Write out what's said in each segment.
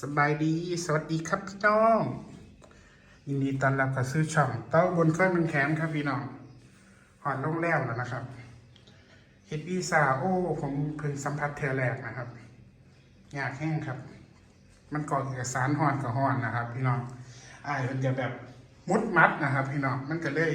สบายดี สวัสดีครับพี่น้อง ยินดีต้อนรับกับซื้อช่อง เต้าบนเครื่องมันแขนครับพี่น้องหอดลงแล้วแล้วนะครับเฮดวีซ่าโอ้ผมเพิ่งสัมผัสเทอแรกนะครับยากแห้งครับ มันกรอเอกสารหอนกับหอนนะครับ พี่น้องอายมันจะแบบมุดมัดนะครับ พี่น้องมันก็เลย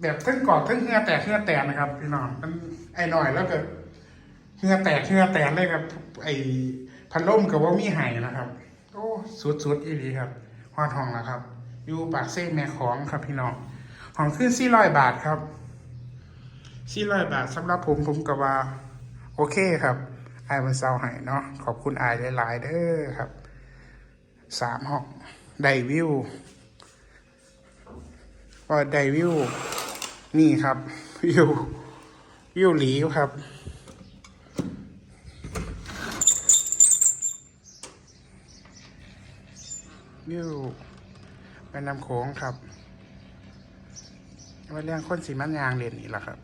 แบบทั้งกอกทั้งเหงือแตกเหงือแตกนะครับ พี่น้องมันไอ้หน่อยแล้วก็เหงื่อแตกเหงื่อแตกเลยครับ ไอ พันล่มกับว่ามีไห้นะครับ โอ้สุดสุดๆอีหลีครับฮอดห้องแล้วครับ อยู่ปากเซ่แม่ของครับพี่น้องห้องขึ้นสี่ร้อยบาทครับสี่ร้อยบาทสำหรับผมผมก็ว่า โอเคครับไอ้มันเซาให้เนาะขอบคุณไอ้หลายๆเด้อครับสามห้องไดวิวก็ไดวิวนี่ครับวิววิวหลีครับ วิวแม่น้ำโขงครับว่าเรื่องคนสีมันยางเด่นนี่แหละครับ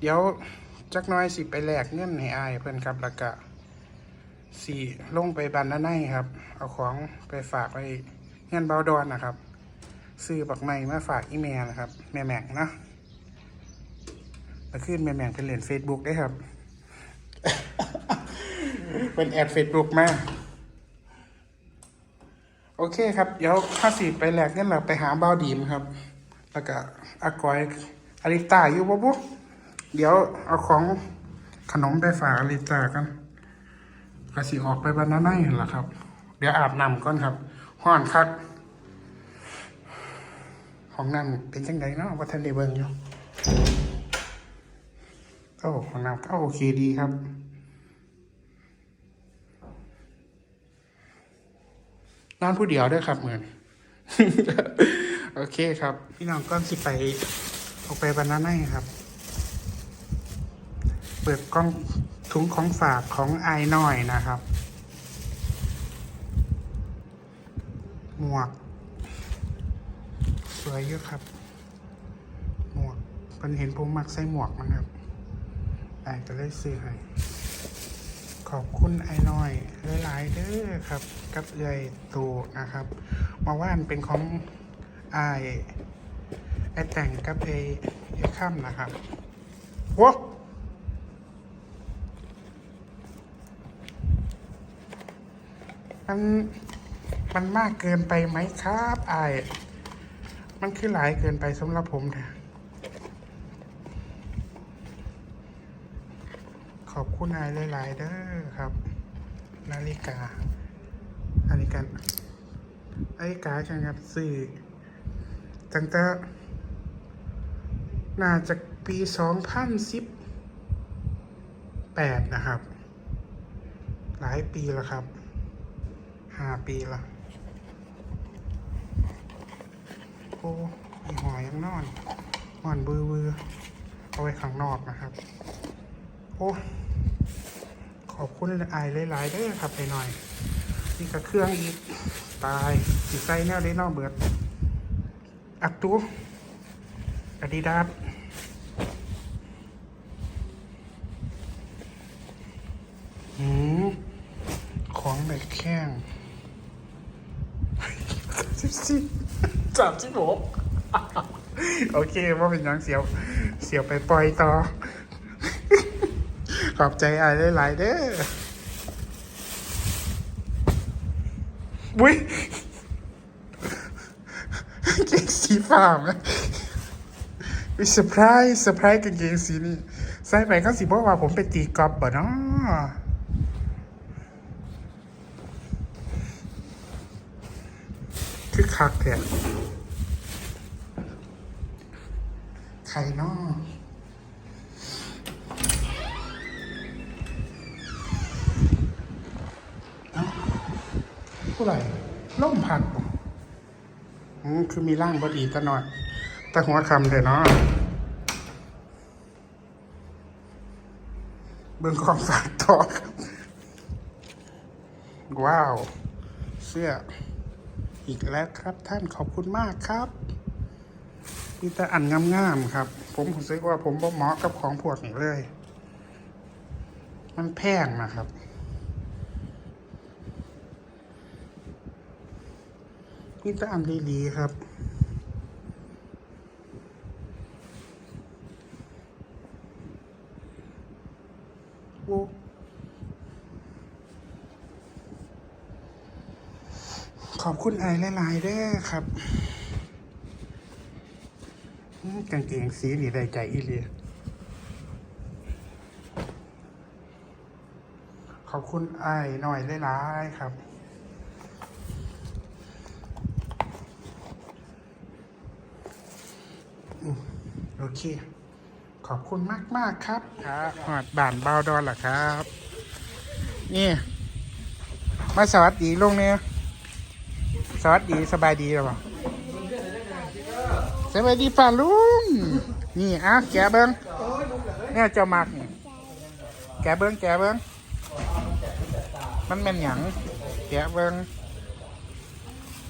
เดี๋ยวจักน้อยสิไปแลกเงินให้อายเพื่อนครับแล้วก็สี่ลงไปบันด้านในครับ เอาของไปฝากไว้เงินเบาดอนนะครับ ซื้อบักไม้มาฝากอีเมลนะครับ แม่แม่งนะมาขึ้นแม่แม่งเป็นเหรียญเฟซบุ๊กได้ครับ เป็นแอดเฟซบุ๊กมาก โอเคครับ เดี๋ยวถ้าสิไปแหลกเนี่ยเราไปหาเบ้าดีมครับ แล้วก็อากอยอาริตาอยู่บ่บุเดี๋ยวเอาของขนมไปฝากอาริตากันก็สิออกไปบรรณาไนหั่นะครับ เดี๋ยวอาบน้ำก่อนครับห้อนคักห้องน้ำเป็นจังไดเนาะว่าท่านได้เบิ่งอยู่โอ้ห้องน้ำก็โอเคดีครับ นอนผู้เดียวด้วยครับเหมือนโอเคครับ พี่น้องก้อนสิไปออกไปบรรณาไนครับ เปิดกล้องถุงของฝากของไอายน้อยนะครับ หมวก สวยเยอะครับ หมวกเพิ่นเห็นผมมักใส่หมวกนะครับไอายก็เลยซื้อให้ ขอบคุณไอ้น้อยหลายๆเด้อครับ กับเอื้อยตูนะครับมาว่านเป็นของไอ้ไอ้แต่งกับไอ้ไอ้ค่ำนะครับโว้มันมันมากเกินไปไหมครับไอ้มันคือหลายเกินไปสำหรับผมเถอะ ขอบ คุณนายหลายๆเด้อครับ นาฬิกานาฬิกานาฬิกาใช่ครับสื่อตั้งแต่น่าจะปีสองพันสิบแปดนะครับ หลายปีแล้วครับห้าปีละโอ้ยหอยยังนอนนอนเบือเบือเอาไว้ข้างนอกนะครับ โอ้ ขอบคุณไอายหลายๆเด้อครับไปหน่อยนี่ก็เครื่องอีก ตายสิใส่แนวได้นอกเบิด อักตูอาดิดาสหืมของแบบแข้งสิบสี่สามสิบหกโอเคว่าเป็นยังเสียว เสียวไปปล่อยต่อ ขอบใจอายหลายๆเด้อบุ้ยเกงสีฟ้าไหมวิเซอร์ไพรส์เซอร์ไพรส์กางเกงสีนี่ใส่ไปก็สิบอกว่าผมไปตีกอล์ฟบ่เนาะคือคักแท้ใครเนาะ ผู้ไรล่มพัดอืมคือมีร่างบอดีตะหน่อย แต่หัวคำเถอเนาะเบิ่งของฝากต่อว้าว เสื้อ อีกแล้วครับท่านขอบคุณมากครับมีแต่อันงามๆครับ ผมรู้สึกว่าผมบ่เหมาะกับของพวกนี้เลย มันแพงนะครับ นี่ตามดีๆครับโอ้ขอบคุณไอหลายๆเด้อครับกางเกงสีนี่ได้ใจอีเลียขอบคุณไอ้หน่อยหลายๆครับ อืมโอ เค ขอบคุณมากมากครับครับหอดบ้านเบาวดอนเหรอครับ นี่ มาสวัสดีลุงเนี่ยสวัสดีสบายดีหรือเปล่าสบายดีป่าลุง นี่อะแกเบิ้งเนี่ยเจ้ามักนี่แกเบิ้งแกเบิ้งมันเป็นหยังแกเบิ้ง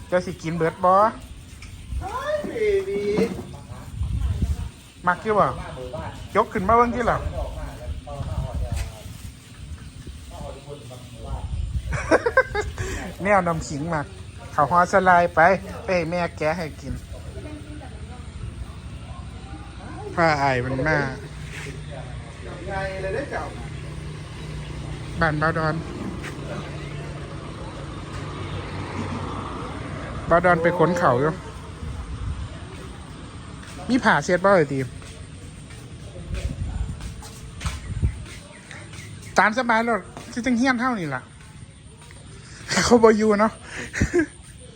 เจ้าสิกินเบิดบอ มักอยู่บ่ยกขึ้นมาเบิ้งที่หรอแมวนำขิงมาเขาหอสลายไป ไปให้แม่แกให้กินผ้าไอายมันมาบ้านบาดอนบาดอนไปขนเข่าอยู่มีผ่าเสียดบ้าเลยตีม ตามสบายรถที่จังเฮี้ยนเท่านี่ล่ะ เขาบอยู่เนาะ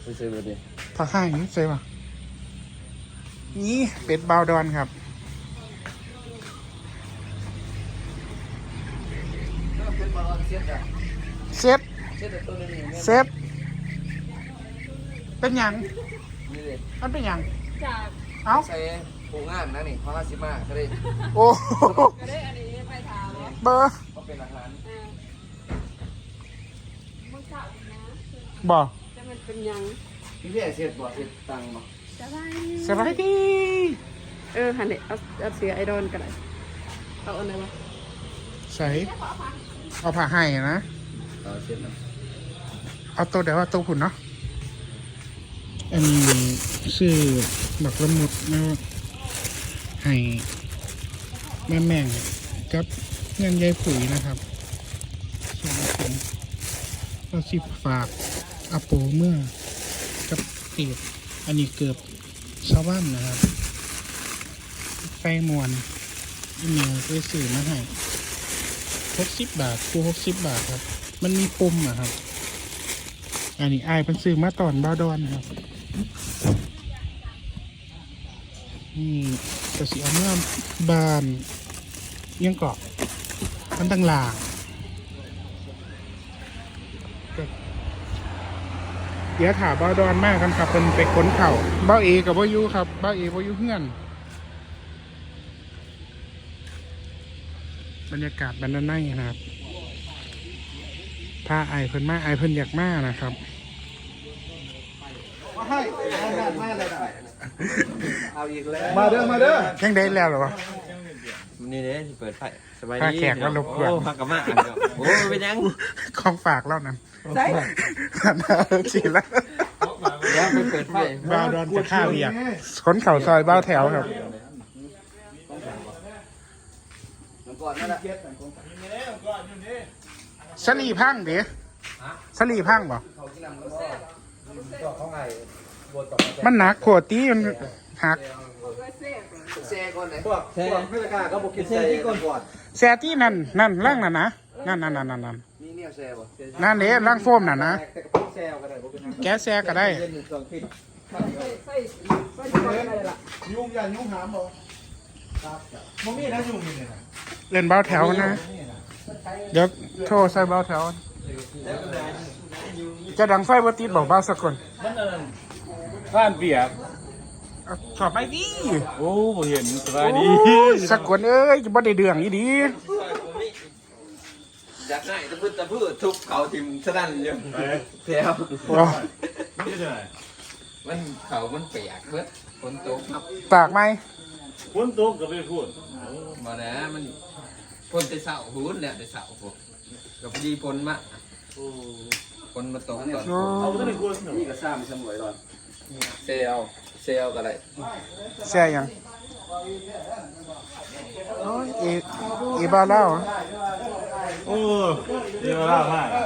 ไปซื้อมาดิพาข้างนี้ใช่ป่ะนี่เป็ดบาวดอนครับ เซ็ตเช็ดตัวนี้เซ็ตเป็นหยังนี่เลยมันเป็นหยังจากเอ้าใส่ปูงานนะนี่เพราะว่าซิมาก็ได้โอ้โหก็ได้อันนี้ไปถามว่าเบอร์ก็ เป็นอาหารเออมึงสาวนะบอกจะมันเป็นยังพี่พี่เช็ดบ่เช็ดตังบ่สบายสบายดีเออหันเนี่ยเอาเอาเสียไอดอนกันเลยเอาอันไหนวะใส่เอาผ้าให้นะเอาเช็ดนะเอาตัวเดี๋ยวเอาตัวหุ่นเนาะ อันนี้ชื่อดอกละมุดนะให้แม่แม่งกับ เงินยายปุ๋ยนะครับส่วนผมเราสิบฝากอโปเมื่อกับเตียบอันนี้เกือบชาวบ้านนะครับไฟมวนอีเมลไปสื่อมาให้หกสิบบาทคูหกสิบบาทครับ มันมีปุ่มอะครับ อันนี้อายเป็นซื้อมาตอนบ้าดอนครับนี่กระสีเอาเมื่อบานยังเกาะ มันตั้งหลางเดี๋ยวถามบ้าวดอนมากกันครับเป็นไปค้นเข่าบ้าวเอกับบ้าวยูครับบ้าวเอบ้าวยูเพื่อน บรรยากาศบรรยากาศนะครับพาไอายเพิ่นมาไอายเพิ่นอยากมานะครับเอาอีกแล้วมาเด้อมาเด้อยังได้แล้วเหรอวะนี่เนี่ยเปิดไฟ สบายถ้าดีแขกแล้วรบกวน โอ้พักกับมาอันเดียวโอ้เป็นยังของฝากเล่านั้นใช่สิแล้วเดี๋ยวไปเปิดไฟบ้าวดอนจะฆ่าเรียกขนเข่าซอยบ้าวแถวครับก่อนนั่นแหละสลีพังเดี๋ยวสลีพังบ่เขาที่นำแล้วก็เขาไงบทต่อมันหนักโคตรตีมันหัก แซ่ก่อนเลยพวกพวกเพื่อนกาก็บอกกินใจก่อนก่อน แซที่นั่นนั่นล่างนั่นนะนั่นนั่นนั่นนั่นนั่นมีเนี่ยแซ่บ่นั่นเด้ล่างโฟมน่ะนะแต่กับพวกแซวก็ได้บอกเป็นแก๊สแซก็ได้เล่นหนึ่งสองขึ้นใส่ใส่ใส่อะไรล่ะยุ่งยันยุ่งหามบอกครับมมีนะยุ่งนี่นะเล่นบ้าวแถวนะ เดี๋ยวโทรใส่บ้าวแถวจะดังไฟบ่ติดบอกบ้าวสักคนมันอันนั้นผ่านเปียก เอาถอดไปดิโอ้บ่เห็นสบายดีโอ้ยสักคนเอ้ยจะบ่ได้เดืองอีดีอยากให้ตะพื้นตะพื้นทุบเขาทิมสนั่นอยู่แถวโอ้นี่ใช่ไหมมันเขามันเปียกเบิดฝนตกครับปากไหมฝนตกก็ไปพูดมานะมันพนแต่เสาหูนแล้วแต่เสาพวกกับพอดีพนมาพนมาตกตอนโอ้เอาตัวนี้กูหนูนี่ก็สร้างสมวยตอนเซล เซลก็ได้แช่ยังโอ้ยเอเอบ้าเล่าเหรอโอ้เดี๋ยวล่ามากอะ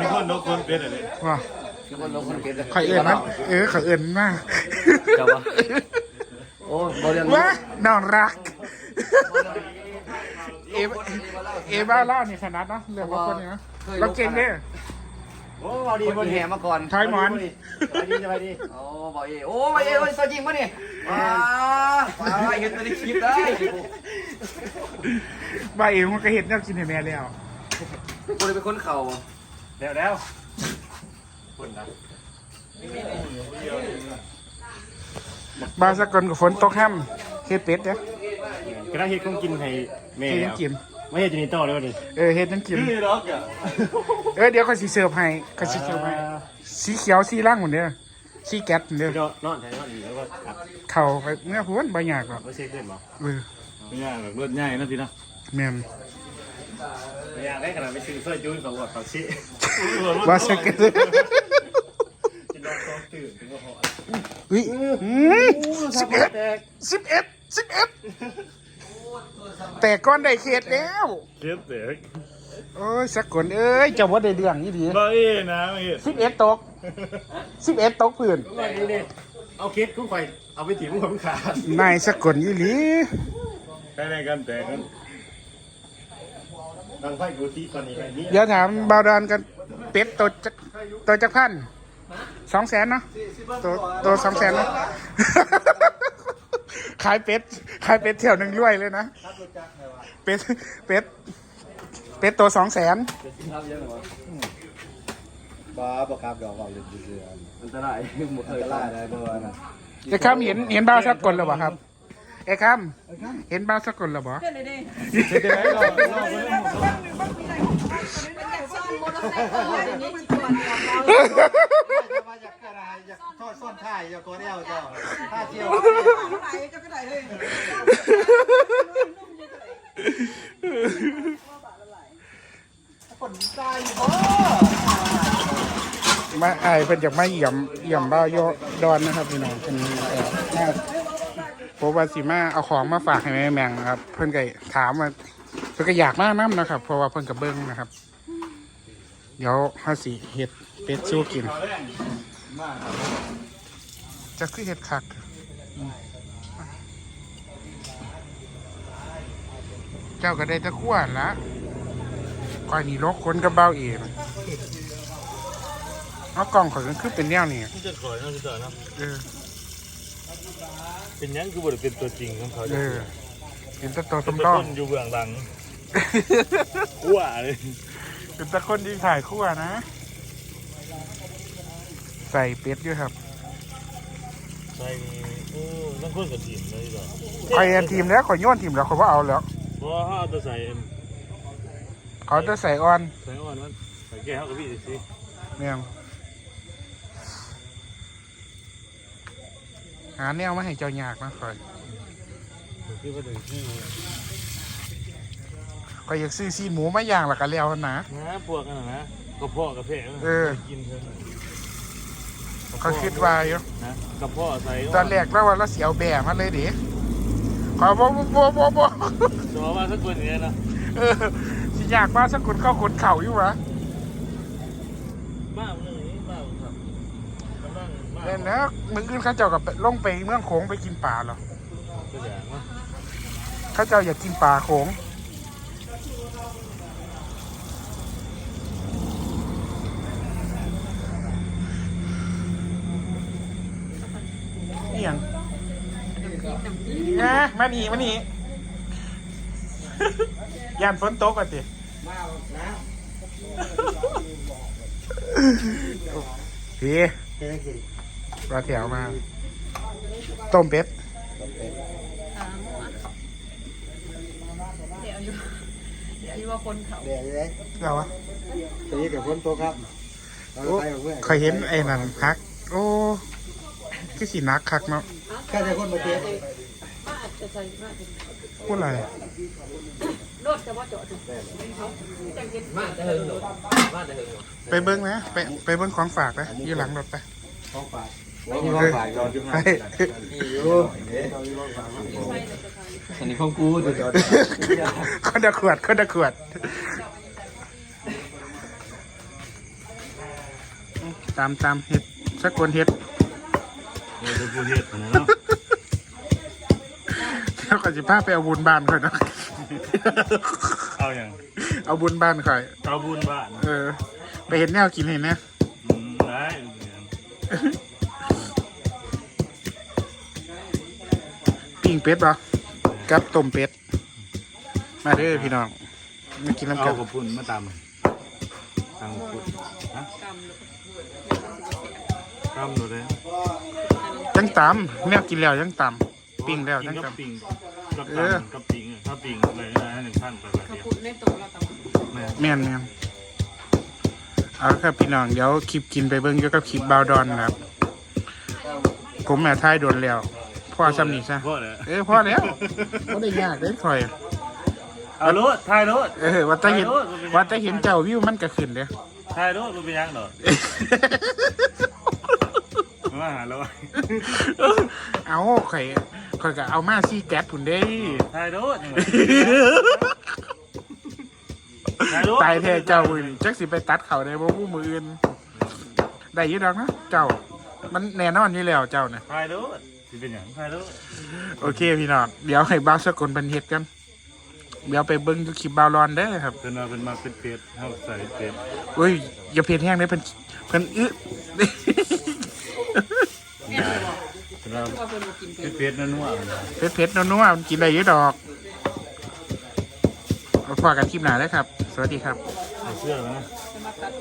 มีคนนกคนเป็ดอะไรว่าแล้วคนลงคนเก็ตเลยใครเอื่นนะเออใครเอื่นมากเจ้าะโอ้บริเวณว้าน้องรัก เอเอบ้าเล่านี่ขนาดเนาะเรื่องของคนนี้เนาะเราเก่งเด้อ โอ้เอาดีคนที่แห่มาก่อนทอยหมอน สบายดีสบายดีโอ้บอยเอโอ้บอยเอโอ้ยสวยจริงปะเนี่ยว้าว้าเห็นตัวในคลิปได้บ้าเอมันก็เห็นแนวกินให้แม่แล้วกูเลยเป็นคนเข่าเดี๋ยวแล้วคนนะบ้าสกลกับฝนตกห้ำเฮ็ดเป็ดเด้อกระเฮ็ดของกินให้แม่เฮ็ดยังกิน ไม่เฮ็ดจะนี่ต่อเลยวะนี่เออเฮ็ดยังกินคือล็อกอะเออเดี๋ยวก็สิเสิร์ฟให้ก็สิเสิร์ฟให้สีเขียวสีล่างหมดเด้อสีแก๊สหมดเด้อก็นอนแทนนอนอีกแล้วก็ขับเข้าไปเมื่อพูนบ่ยากหรอกไม่ใช่ขึ้นหรอเออไม่ยากแบบรถง่ายนะพี่นะแม่นไม่ยากได้ขนาดไปซื้อสร้อยจูนของวัดปากชิว่าสกลจะนอนต้องตื่นถึงว่าหออุ้ยสิบเอ็ดสิบเอ็ดสิบเอ็ด แต่ก้อนได้เขตแล้ว เก็บเด็กโอ้ยสักคนเอ้ยเจะว่าได้เรื่องนี่ดีบ้าเอ้นะไม่เห็นสิบเอ็ดตกสิบเอ็ดตกพื้นว่าดีเลยเอาเคสกุ้งไข่เอาไปถิ่มกับขาดนายสักคนยี่หลีใช่ในกันแต่กันดังไฟกูที่ตอนนี้ไอ้นี่เดี๋ยวถามบาวดอนกันเป็ดตัวจักตัวจักพันสองแสนเนาะตัวตัวสองแสนเนาะ ขายเป็ด ขายเป็ดเที่ยวหนึ่งรวยเลยนะเป็ด เป็ด เป็ดตัวสองแสนบ้าประคับดอกว่าเล่นดีเสืออันตรายหมดอัเลนยตรายได้เบอร์นะไอ้คำเห็นเห็นบ้าวสักคนหรือเปล่าครับ ไอ้คำเห็นบ้าวสักคนหรือเปล่าเดี๋ยวเลยดิเดี๋ยวได้เราเราไปเล่นหมูสดเป็นอย่างซ่อนมอเตอร์ไซค์เอาไว้อย่างนี้จิตวนของเรา มาจากอะไรจากท อดซ่อนท่ากโกเดียวเจ้าท่าเชียวไหนจะก็ได้เลยคนตายบ่มาไอ้เพิ่นจากมาเยี่ยมเยี่ยมบ้าวโยดอนนะครับพี่น้องเป็นเอ่อมาโปวาสิมาเอาของมาฝากให้แม่แมงนะครับ เพิ่อนก็ถามว่าเพิ่อนก็อยากมากน้ำนะครับ เพราะว่าเพิ่อนกับเบิ้งนะครับ เดี๋ยวเฮาสิเฮ็ดเป็ดสู้กิน มา จะคือเฮ็ดคักอืมเจ้าก็ได้แตะขั้วละก้อยนี่ลกคนกับเบ้าเองเอากล่องข่อยก็คือเป็นแนวนี้ที่จะขอยนะพี่ต่อนะเออเป็นยังคือบทเป็นตัวจริงของเขาเออเป็นตะโตวเป็นต้มต้ต้อนอยู่เบื้องหลังอ้วเลยเป็นตะคนที่ถ่ายขั้วนะ ใส่เป็ดด้วยครับ ใช่โอ้ต้องคนกับทีมเลยต่อข่อยเอาทีมแล้วข่อยโยนทีมแล้วข่อยว่าเอาแล้วเพราะว่าเขาเอาตัวใส่เขาจะใส่ออนใส่อ่อนมันใส่แก้วกับพี่สิเนี่ยหาแนวมาให้เจ้ายากนะข่อยคือว่าถึงที่ข่อยอยากซื้อซีหมูมาย่างแล้วก็แล้วนะนะพวกนั้นนะกระเพาะกระเพาะเออกินเถอะเขาคิดว่าอยู่นะกระเพาะใส่ตอนแรกเราว่าเราเสียวแบะมาเลยดิขอยบ่บ่บ่บ่บ่ตัวว่าสักคนอย่างนี้นะเออสิอยากมาสักคนเข้าคนเข่าอยู่วะบ้าเรื่องนี้บ้าครับกำลังบ้าเล่นแล้วมึงอื่นเขาเจ้ากับลงไปเมืองโขงไปกินปลาเหรอตัวอย่างนะเขาเจ้าอยากกินปลาโขงเอียง นะมานี่มานี่ยานฝนตกก่อนสิมานะพี่เฮ้ยกินปลาแถวมาต้มเป็ดเดี๋ยวอยู่เดี๋ยวอยู่ว่าคนเขาเดี๋ยวเลยเราวะตีกับคนโตครับเราไปกับเพื่อนเคยเห็นไอ้นั่นพัก โอ้คือสีนักคักเนาะ แค่จะคนมาเตะป้าอาจจะใส่ว่าพูดอะไรโดรถจะว่าจอดเขาจังเก็บมาแต่เฮิงหรอมาแต่เฮิงหรอไปเบิ้งนะ ไปไปเบิ้งของฝากนะอยู่หลังรถไปไว้ที่ห้องฝ่ายจอดอยู่ไปนี่อยู่อันนี้ของกูจะจอดคนละขวดคนละขวดตามตามเฮ็ดสักคนเฮ็ดเดี๋ยวจะพูดเฮ็ดนะเนาะ แล้วก็จะพาไปเอาบุญบ้านค่อยเนาะเอาอย่างเอาบุญบ้านค่อย เอาบุญบ้านเออ ไปเห็นแนวกินเห็นนะอืมได้ปิ้งเป็ดบ่กับต้มเป็ด มาเด้อพี่น้องมากินน้ำเอากันกระปุ่นมาตำตำกระปุ่นฮะตำหนูเลยจังตำแนวกินแล้วจังตำปิ้งแล้วกิจันงกับตำ ปิงกับเออตำกับปิงอะถ้าปิงอะไรนะหนึ่งพันไปแบบเขาเดียวพูดในตัวเราตำแม่แม่นแม่นเอาละครับพี่น้องเดี๋ยวคลิปกินไปเบิ่งเกี่ยวกับคลิปบาวดอนนะครับ ผมแม่ท้ายโดนแล้วพ่อซ้ำนี่ซะพ่อเลยเออพ่อแล้วบ่ได้ยากเด้ค่อยเอารถถ่ายรถเออว่าแต่เห็นว่าแต่เห็นเจ้าวิวมันก็ขึ้นเด้อถ่ายรถมันเป็นยังเหรอมาหาเราเอาข่อย ข่อยก็เอามาซี่แก๊สพุ่นเด้ ถ่ายรถยังไงถ่ายรถตายแท้เจ้าอื่นจักสิไปตัดเขาได้บ่ผู้มืออื่นได้อยี่ดอกนะเจ้า มันแน่นอนอยู่แล้วเจ้าน่ะถ่ายรถสิเป็นอย่างถ่ายรถโอเคพี่น้องเดี๋ยวให้บ้าวสกลเป็นเฮ็ดกัน เดี๋ยวไปเบิ่งอยู่คลิปบาวรอนได้อครับ เป็นมาเป็นมาเป็นเพชรเท่าใส่เพชรอุ้ยอย่าเพียนแห้งเลยเพิ่นเพิ่นอึเป็นมาว่าเพิ่นบ่กินเป็นเพชรนั่นว่าเผ็ดเผ็ดๆนัวๆมันกินได้อยี่ดอกเอาพอกันคลิปหน้าได้อครับ สวัสดีครับเอาเสื้อแล้วนะจะมาตัด